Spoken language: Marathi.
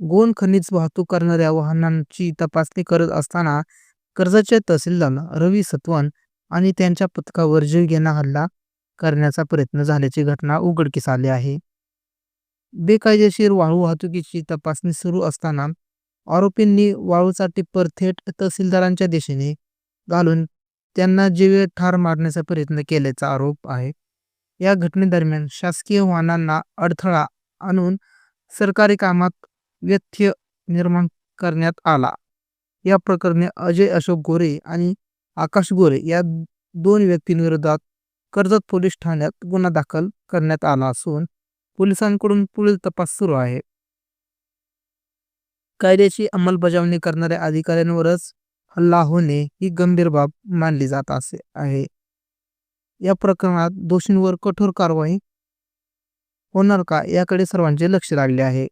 गोन खनिज वाहतूक करणाऱ्या वाहनांची तपासणी करत असताना कर्जाचे तहसीलदार रवी सत्वन आणि त्यांच्या पथकावर जीवघेणा हल्ला करण्याचा प्रयत्न झाल्याची घटना उघडकीस आली आहे. बेकायदेशीर वाळू वाहतुकीची तपासणी सुरू असताना आरोपींनी वाळूचा टिप्पर थेट तहसीलदारांच्या दिशेने घालून त्यांना जीवे ठार मारण्याचा प्रयत्न केल्याचा आरोप आहे. या घटनेदरम्यान शासकीय वाहनांना अडथळा आणून सरकारी कामात व्यत्यय निर्माण करण्यात आला. या प्रकरणी अजय अशोक गोरे आणि आकाश गोरे या दोन व्यक्तींविरोधात कर्जत पोलीस ठाण्यात गुन्हा दाखल करण्यात आला असून पोलिसांकडून पुढील तपास सुरू आहे. कायद्याची अंमलबजावणी करणाऱ्या अधिकाऱ्यांवरच हल्ला होणे ही गंभीर बाब मानली जात असे आहे. या प्रकरणात दोषींवर कठोर कारवाई होणार का याकडे सर्वांचे लक्ष लागले आहे.